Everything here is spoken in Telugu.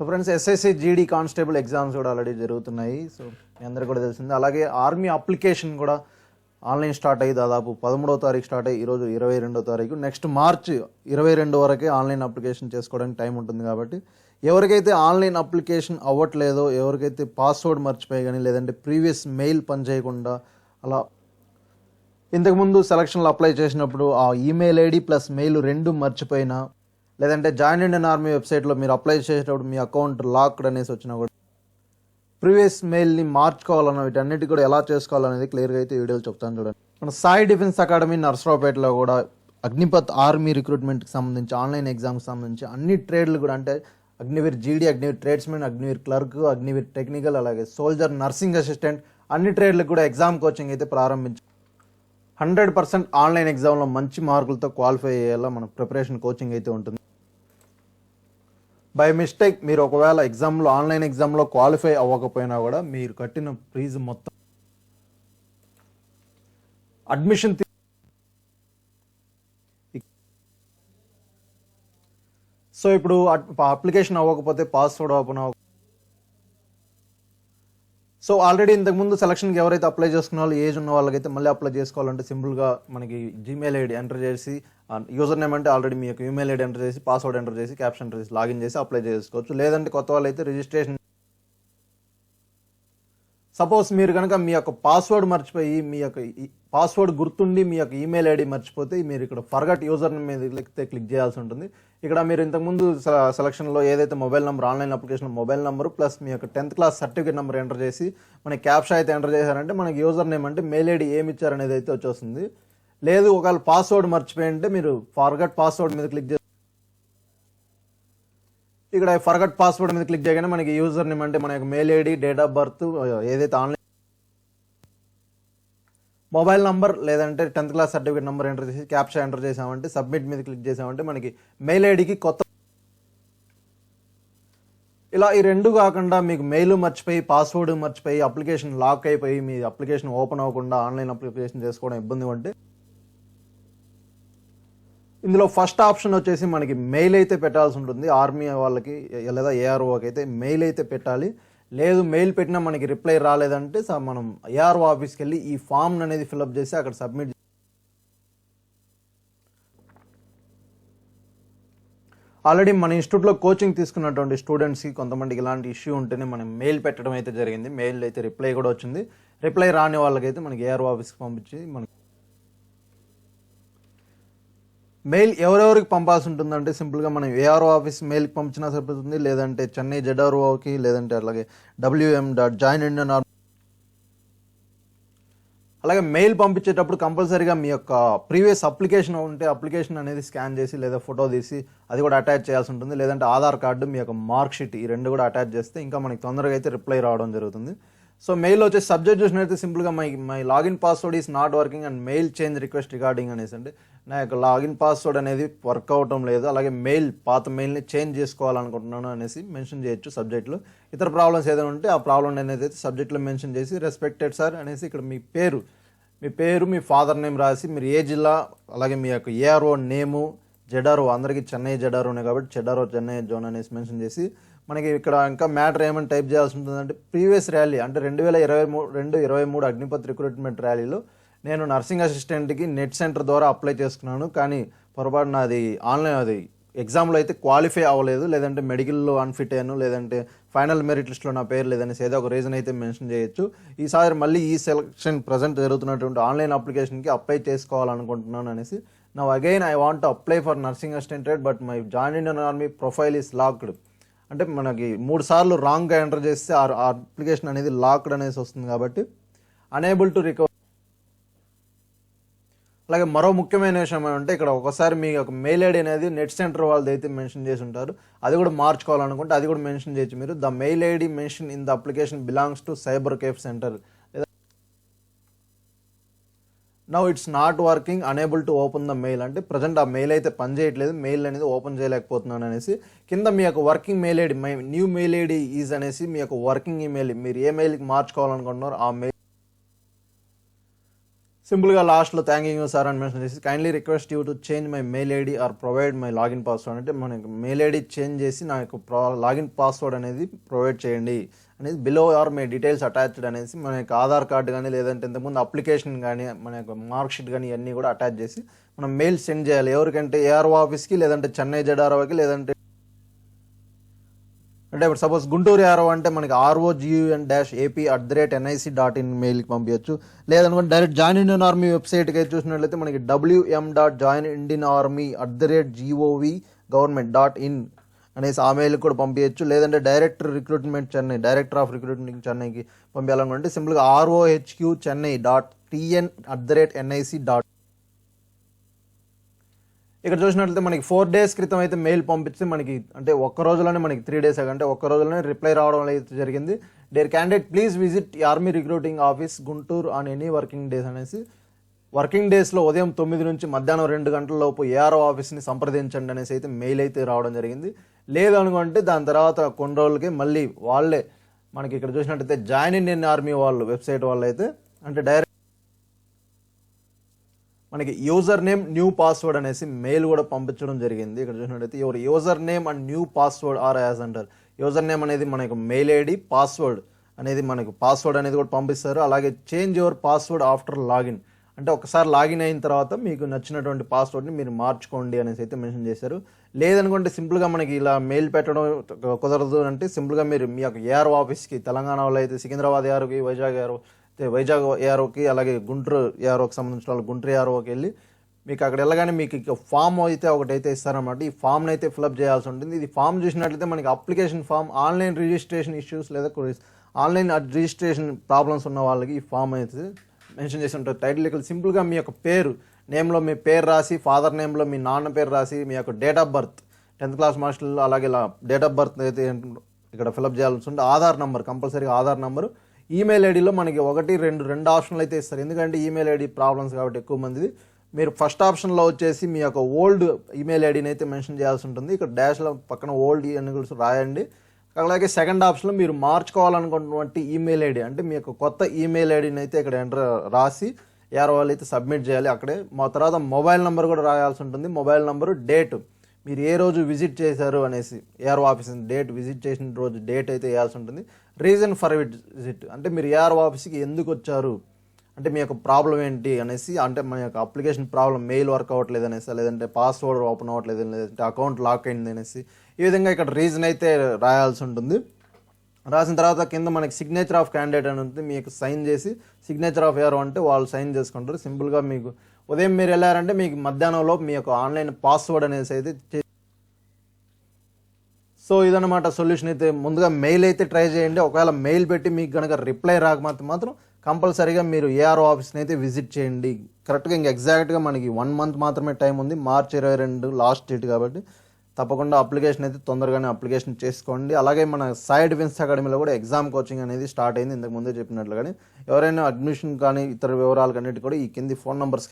So friends SSC GD constable exams కూడా ఆల్రెడీ జరుగుతున్నాయి. సో మీ అందరికీ కూడా తెలిసింది. అలాగే ఆర్మీ అప్లికేషన్ కూడా ఆన్లైన్ స్టార్ట్ అయ్యి దాదాపు పదమూడవ తారీఖు స్టార్ట్ అయ్యి ఈరోజు ఇరవై రెండో తారీఖు. నెక్స్ట్ మార్చ్ ఇరవై రెండు వరకే ఆన్లైన్ అప్లికేషన్ చేసుకోవడానికి టైం ఉంటుంది కాబట్టి ఎవరికైతే ఆన్లైన్ అప్లికేషన్ అవ్వట్లేదో ఎవరికైతే పాస్వర్డ్ మర్చిపోయి కానీ లేదంటే ప్రీవియస్ మెయిల్ పనిచేయకుండా అలా ఇంతకుముందు సెలక్షన్లో అప్లై చేసినప్పుడు ఆ ఈమెయిల్ ఐడి ప్లస్ మెయిల్ రెండు మర్చిపోయినా లేదంటే జాయిన్ ఇండియన్ ఆర్మీ వెబ్సైట్లో మీరు అప్లై చేసేటప్పుడు మీ అకౌంట్ లాక్డ్ అనేసి వచ్చినా కూడా ప్రీవియస్ మెయిల్ని మార్చుకోవాలన్న వీటన్నిటి కూడా ఎలా చేసుకోవాలనేది క్లియర్గా అయితే వీడియోలు చెప్తాను చూడండి. మన సాయి డిఫెన్స్ అకాడమీ నర్సరావుపేటలో కూడా అగ్నిపత్ ఆర్మీ రిక్రూట్మెంట్కి సంబంధించి ఆన్లైన్ ఎగ్జామ్కి సంబంధించి అన్ని ట్రేడ్లు కూడా అంటే Agniveer GD Agniveer tradesmen Agniveer clerk Agniveer technical అలాగే సోల్జర్ నర్సింగ్ అసిస్టెంట్ అన్ని ట్రేడ్లకు కూడా ఎగ్జామ్ కోచింగ్ అయితే ప్రారంభించి హండ్రెడ్ పర్సెంట్ ఆన్లైన్ ఎగ్జామ్లో మంచి మార్కులతో క్వాలిఫై అయ్యేలా మన ప్రిపరేషన్ కోచింగ్ అయితే ఉంటుంది. బై మిస్టేక్ మీరు ఒకవేళ ఎగ్జామ్లో ఆన్లైన్ ఎగ్జామ్లో క్వాలిఫై అవ్వకపోయినా కూడా మీరు కట్టిన ఫీజు మొత్తం అడ్మిషన్ సో ఇప్పుడు అప్లికేషన్ అవ్వకపోతే పాస్వర్డ్ ఓపెన్ అవ్వ సో ఆల్రెడీ ఇంతకుముందు సెలక్షన్కి ఎవరైతే అప్లై చేసుకున్న వాళ్ళు ఏజ్ ఉన్న వాళ్ళకైతే మళ్ళీ అప్లై చేసుకోవాలంటే సింపుల్గా మనకి జీమెయిల్ ఐడి ఎంటర్ చేసి యూజర్ నేమ్ అంటే ఆల్రెడీ మీ యొక్క ఈమెయిల్ ఐడి ఎంటర్ చేసి పాస్వర్డ్ ఎంటర్ చేసి క్యాప్షన్ ఎంటర్ చేసి లాగిన్ చేసి అప్లై చేసుకోవచ్చు. లేదంటే కొత్త వాళ్ళు అయితే రిజిస్ట్రేషన్ సపోజ్ మీరు కనుక మీ యొక్క పాస్వర్డ్ మర్చిపోయి మీ యొక్క పాస్వర్డ్ గుర్తుండి మీ యొక్క ఈమెయిల్ ఐడి మర్చిపోతే మీరు ఇక్కడ ఫర్గట్ యూజర్ మీద క్లిక్తే క్లిక్ చేయాల్సి ఉంటుంది. ఇక్కడ మీరు ఇంతకుముందు సెలక్షన్లో ఏదైతే mobile number online application mobile number plus మీ యొక్క tenth class certificate number enter చేసి మనకి క్యాప్షా అయితే ఎంటర్ చేశారంటే మనకి యూజర్ నేమ్ అంటే మెయిల్ ఐడి ఏమి ఇచ్చారనేది అయితే వచ్చేస్తుంది. లేదు ఒకవేళ పాస్వర్డ్ మర్చిపోయి అంటే మీరు ఫర్గట్ పాస్వర్డ్ మీద క్లిక్ చేసి ఇక్కడ ఫర్గట్ పాస్వర్డ్ మీద క్లిక్ చేయగానే మనకి యూజర్ నేమ్ అంటే మన యొక్క mail ID date of birth ఏదైతే ఆన్లైన్ మొబైల్ నంబర్ లేదంటే tenth class certificate number enter చేసి క్యాప్చా ఎంటర్ చేసామంటే సబ్మిట్ మీద క్లిక్ చేసామంటే మనకి మెయిల్ ఐడికి కొత్త ఇలా ఈ రెండు కాకుండా మీకు మెయిల్ మర్చిపోయి పాస్వర్డ్ మర్చిపోయి అప్లికేషన్ లాక్ అయిపోయి మీ అప్లికేషన్ ఓపెన్ అవ్వకుండా ఆన్లైన్ అప్లికేషన్ చేసుకోవడం ఇబ్బంది ఉంటే ఇందులో ఫస్ట్ ఆప్షన్ వచ్చేసి మనకి మెయిల్ అయితే పెట్టాల్సి ఉంటుంది. ఆర్మీ వాళ్ళకి లేదా ఏఆర్ఓకి అయితే మెయిల్ అయితే పెట్టాలి. లేదు మెయిల్ పెట్టినా మనకి రిప్లై రాలేదంటే స- మనం ఏఆర్ఓ ఆఫీస్కి వెళ్ళి ఈ ఫామ్ అనేది ఫిల్అప్ చేసి అక్కడ సబ్మిట్ ఆల్రెడీ మన ఇన్స్టిట్యూట్లో కోచింగ్ తీసుకున్నటువంటి స్టూడెంట్స్కి కొంతమందికి ఇలాంటి ఇష్యూ ఉంటేనే మనం మెయిల్ పెట్టడం అయితే జరిగింది. మెయిల్ అయితే రిప్లై కూడా వచ్చింది. రిప్లై రాని వాళ్ళకైతే మనకి ఏఆర్ఓ ఆఫీస్కి పంపించి మనకి మెయిల్ ఎవరెవరికి పంపాల్సి ఉంటుందంటే సింపుల్గా మనం ఏఆర్ఓ ఆఫీస్ మెయిల్కి పంపించినా సరిపోతుంది లేదంటే చెన్నై జెడ్ఆర్ఓకి లేదంటే అలాగే డబ్ల్యూఎం డాట్ జాయిన్ ఇండియన్ ఆర్ అలాగే మెయిల్ పంపించేటప్పుడు కంపల్సరీగా మీ యొక్క ప్రీవియస్ అప్లికేషన్ ఉంటే అప్లికేషన్ అనేది స్కాన్ చేసి లేదా ఫోటో తీసి అది కూడా అటాచ్ చేయాల్సి ఉంటుంది లేదంటే ఆధార్ కార్డు మీ యొక్క మార్క్ షీట్ ఈ రెండు కూడా అటాచ్ చేస్తే ఇంకా మనకి తొందరగా అయితే రిప్లై రావడం జరుగుతుంది. సో మెయిల్ వచ్చే సబ్జెక్ట్ చూసినైతే సింపుల్గా my my login password is not working and mail change request regarding అనేసి అంటే నా యొక్క లాగిన్ పాస్వర్డ్ అనేది వర్క్ అవటం లేదు. అలాగే మెయిల్ పాత మెయిల్ని చేంజ్ చేసుకోవాలనుకుంటున్నాను అనేసి మెన్షన్ చేయొచ్చు సబ్జెక్ట్లో ఇతర ప్రాబ్లమ్స్ ఏదైనా ఉంటే ఆ ప్రాబ్లమ్ అనేది అయితే సబ్జెక్ట్లో మెన్షన్ చేసి రెస్పెక్టెడ్ సార్ అనేసి ఇక్కడ మీ పేరు మీ పేరు మీ ఫాదర్ నేమ్ రాసి మీరు ఏ జిల్లా అలాగే మీ యొక్క ఏఆర్ఓ నేము జెడారో అందరికీ చెన్నై జెడారోనే కాబట్టి చెడారో చెన్నై జోన్ అనేసి మెన్షన్ చేసి మనకి ఇక్కడ ఇంకా మ్యాటర్ ఏమని టైప్ చేయాల్సి ఉంటుందంటే ప్రీవియస్ ర్యాలీ అంటే రెండు వేల ఇరవై మూడు రెండు ఇరవై మూడు అగ్నిపత్ రిక్రూట్మెంట్ ర్యాలీలో నేను నర్సింగ్ అసిస్టెంట్కి నెట్ సెంటర్ ద్వారా అప్లై చేసుకున్నాను. కానీ పొరపాటున అది ఆన్లైన్ అది ఎగ్జామ్లో అయితే క్వాలిఫై అవ్వలేదు. లేదంటే మెడికల్లో అన్ఫిట్ అయ్యాను. లేదంటే ఫైనల్ మెరిట్ లిస్ట్లో నా పేరు లేదనేసి ఏదో ఒక రీజన్ అయితే మెన్షన్ చేయొచ్చు. ఈసారి మళ్ళీ ఈ సెలక్షన్ ప్రజెంట్ జరుగుతున్నటువంటి ఆన్లైన్ అప్లికేషన్కి అప్లై చేసుకోవాలనుకుంటున్నాను అనేసి. నా again I want apply for nursing assistant but my join Indian army profile is locked అంటే మనకి మూడు సార్లు రాంగ్గా ఎంటర్ చేస్తే ఆ అప్లికేషన్ అనేది లాక్డ్ అనేసి వస్తుంది కాబట్టి అనేబుల్ టు రికవర్ అలాగే మరో ముఖ్యమైన విషయం ఏమంటే ఇక్కడ ఒకసారి మీ యొక్క మెయిల్ ఐడి అనేది నెట్ సెంటర్ వాళ్ళది అయితే మెన్షన్ చేసి ఉంటారు. అది కూడా మార్చుకోవాలనుకుంటే అది కూడా మెన్షన్ చేయొచ్చు మీరు. The mail ID mention in the application belongs to cyber cafe center now it's not working unable to open the mail అంటే ప్రజెంట్ ఆ మెయిల్ అయితే పనిచేయట్లేదు మెయిల్ అనేది ఓపెన్ చేయలేకపోతున్నాను అనేసి కింద మీ యొక్క working mail ID my new mail ID is అనేసి మీ యొక్క వర్కింగ్ ఈమెయిల్ మీరు ఏ మెయిల్కి మార్చుకోవాలనుకుంటున్నారో ఆ మెయిల్ సింపుల్గా లాస్ట్లో థ్యాంక్ యూ సార్ అని మెన్షన్ చేసి kindly request you to change my mail ID or provide my login password అంటే మనకి మెయిల్ ఐడి చేంజ్ చేసి నా యొక్క లాగిన్ పాస్వర్డ్ అనేది ప్రొవైడ్ చేయండి అనేది below are my details attached అనేసి మన యొక్క ఆధార్ కార్డు కానీ లేదంటే ఇంతకుముందు అప్లికేషన్ కానీ మన యొక్క మార్క్షీట్ కానీ ఇవన్నీ కూడా అటాచ్ చేసి మనం మెయిల్ సెండ్ చేయాలి. ఎవరికంటే ఏఆర్ఓ ఆఫీస్కి లేదంటే చెన్నై జడారోకి లేదంటే అంటే ఇప్పుడు సపోజ్ గుంటూరు ఆరో అంటే మనకి RO GUN dash AP at the rate NIC dot in మెయిల్కి పంపించచ్చు లేదనుకుంటే డైరెక్ట్ జాయిన్ ఇండియన్ ఆర్మీ వెబ్సైట్కి అయితే చూసినట్లయితే మనకి WM dot join Indian army at the rate GOV government dot in అనేసి ఆ మెయిల్కి కూడా పంపించచ్చు లేదంటే director recruitment Chennai director of recruitment చెన్నైకి పంపించాలనుకుంటే సింపుల్గా ROHQ Chennai dot TN at the rate NIC dot ఇక్కడ చూసినట్లయితే మనకి ఫోర్ డేస్ క్రితం అయితే మెయిల్ పంపిస్తే మనకి అంటే ఒక్క రోజులోనే మనకి త్రీ డేస్ అంటే ఒక్క రోజులోనే రిప్లై రావడం అయితే జరిగింది. Dear candidate please visit army recruiting office Guntur on any working days అనేసి వర్కింగ్ డేస్లో ఉదయం తొమ్మిది నుంచి మధ్యాహ్నం రెండు గంటల లోపు ఏఆర్ఓ ఆఫీస్ని సంప్రదించండి అనేసి అయితే మెయిల్ అయితే రావడం జరిగింది. లేదు అనుకుంటే దాని తర్వాత కొన్ని రోజులకి మళ్ళీ వాళ్ళే మనకి ఇక్కడ చూసినట్టయితే జాయిన్ ఇండియన్ ఆర్మీ వాళ్ళు వెబ్సైట్ వాళ్ళు అయితే అంటే డైరెక్ట్ మనకి యూజర్ నేమ్ న్యూ పాస్వర్డ్ అనేసి మెయిల్ కూడా పంపించడం జరిగింది. ఇక్కడ చూసినట్టయితే your user name and new password are as అంటారు యూజర్ నేమ్ అనేది మనకు మెయిల్ ఐడి పాస్వర్డ్ అనేది మనకు పాస్వర్డ్ అనేది కూడా పంపిస్తారు. అలాగే change your password after login. అంటే ఒకసారి లాగిన్ అయిన తర్వాత మీకు నచ్చినటువంటి పాస్వర్డ్ని మీరు మార్చుకోండి అనేసి అయితే మెన్షన్ చేశారు. లేదనుకుంటే సింపుల్గా మనకి ఇలా మెయిల్ పెట్టడం కుదరదు అంటే సింపుల్గా మీరు మీ యొక్క ఏఆర్ఓ ఆఫీస్కి తెలంగాణలో అయితే సికింద్రాబాద్ ఏఆర్కి వైజాగ్ ఏఆర్ఓ వైజాగ్ ఏఆర్ఓకి అలాగే గుంటూరు ఏఆర్ఓకి సంబంధించిన వాళ్ళు గుంటూరు ఏఆర్ఓకి వెళ్ళి మీకు అక్కడ వెళ్ళగానే మీకు ఫామ్ అయితే ఒకటి అయితే ఇస్తారన్నమాట. ఈ ఫామ్ని అయితే ఫిలప్ చేయాల్సి ఉంటుంది. ఇది ఫామ్ చూసినట్లయితే మనకి application form online registration issues లేదా ఆన్లైన్ రిజిస్ట్రేషన్ ప్రాబ్లమ్స్ ఉన్న వాళ్ళకి ఈ ఫామ్ అయితే మెన్షన్ చేసి ఉంటారు. టైటిల్ ఇక్కడ సింపుల్గా మీ యొక్క పేరు నేమ్లో మీ పేరు రాసి ఫాదర్ నేమ్లో మీ నాన్న పేరు రాసి మీ యొక్క date of birth tenth class మాస్టర్లో అలాగే ఇలా డేట్ ఆఫ్ బర్త్ అయితే ఇక్కడ ఫిలప్ చేయాల్సి ఉంటుంది. ఆధార్ నెంబర్ కంపల్సరీగా ఆధార్ నెంబరు. ఈమెయిల్ ఐడిలో మనకి ఒకటి రెండు రెండు ఆప్షన్లు అయితే ఇస్తారు. ఎందుకంటే ఈమెయిల్ ఐడి ప్రాబ్లమ్స్ కాబట్టి ఎక్కువ మందిది. మీరు ఫస్ట్ ఆప్షన్లో వచ్చేసి మీ యొక్క ఓల్డ్ ఈమెయిల్ ఐడిని అయితే మెన్షన్ చేయాల్సి ఉంటుంది. ఇక్కడ డాష్లో పక్కన ఓల్డ్ అని కూడా రాయండి. అలాగే సెకండ్ ఆప్షన్లో మీరు మార్చుకోవాలనుకున్నటువంటి ఈమెయిల్ ఐడి అంటే మీ యొక్క కొత్త ఈమెయిల్ ఐడిని అయితే ఇక్కడ ఎంటర్ రాసి యారో వాళ్ళు అయితే సబ్మిట్ చేయాలి. అక్కడే మా తర్వాత మొబైల్ నెంబర్ కూడా రాయాల్సి ఉంటుంది. Mobile number date. మీరు ఏ రోజు విజిట్ చేశారు అనేసి ఏఆర్ఓ ఆఫీస్ డేట్ విజిట్ చేసిన రోజు డేట్ అయితే వేయాల్సి ఉంటుంది. రీజన్ ఫర్ విజిట్ అంటే మీరు ఏఆర్ఓ ఆఫీస్కి ఎందుకు వచ్చారు? అంటే మీ యొక్క ప్రాబ్లం ఏంటి అనేసి అంటే మన యొక్క అప్లికేషన్ ప్రాబ్లం మెయిల్ వర్క్ అవ్వట్లేదు అనేసి లేదంటే పాస్వర్డ్ ఓపెన్ అవ్వట్లేదు లేదంటే అకౌంట్ లాక్ అయింది అనేసి ఈ విధంగా ఇక్కడ రీజన్ అయితే రాయాల్సి ఉంటుంది. రాసిన తర్వాత కింద మనకి సిగ్నేచర్ ఆఫ్ క్యాండిడేట్ అని ఉంటుంది. మీకు సైన్ చేసి సిగ్నేచర్ ఆఫ్ ఎవరు అంటే వాళ్ళు సైన్ చేసుకుంటారు. సింపుల్గా మీకు ఉదయం మీరు వెళ్ళారంటే మీకు మధ్యాహ్నంలో మీ యొక్క ఆన్లైన్ పాస్వర్డ్ అనేసి అయితే సో ఇదన్నమాట సొల్యూషన్ అయితే ముందుగా మెయిల్ అయితే ట్రై చేయండి. ఒకవేళ మెయిల్ పెట్టి మీకు కనుక రిప్లై రాకపోతే మాత్రం కంపల్సరీగా మీరు ఏఆర్ఓ ఆఫీస్ని అయితే విజిట్ చేయండి. కరెక్ట్గా ఇంక ఎగ్జాక్ట్గా మనకి వన్ మంత్ మాత్రమే టైం ఉంది. మార్చ్ ఇరవై రెండు లాస్ట్ డేట్ కాబట్టి తప్పకుండా అప్లికేషన్ అయితే తొందరగానే అప్లికేషన్ చేసుకోండి. అలాగే మన సైడ్ విన్స్ అకాడమీలో కూడా ఎగ్జామ్ కోచింగ్ అనేది స్టార్ట్ అయింది. ఇంతకు ముందే చెప్పినట్లుగానే ఎవరైనా అడ్మిషన్ కానీ ఇతర వివరాలు కన్నిటి కూడా ఈ కింది ఫోన్ నంబర్స్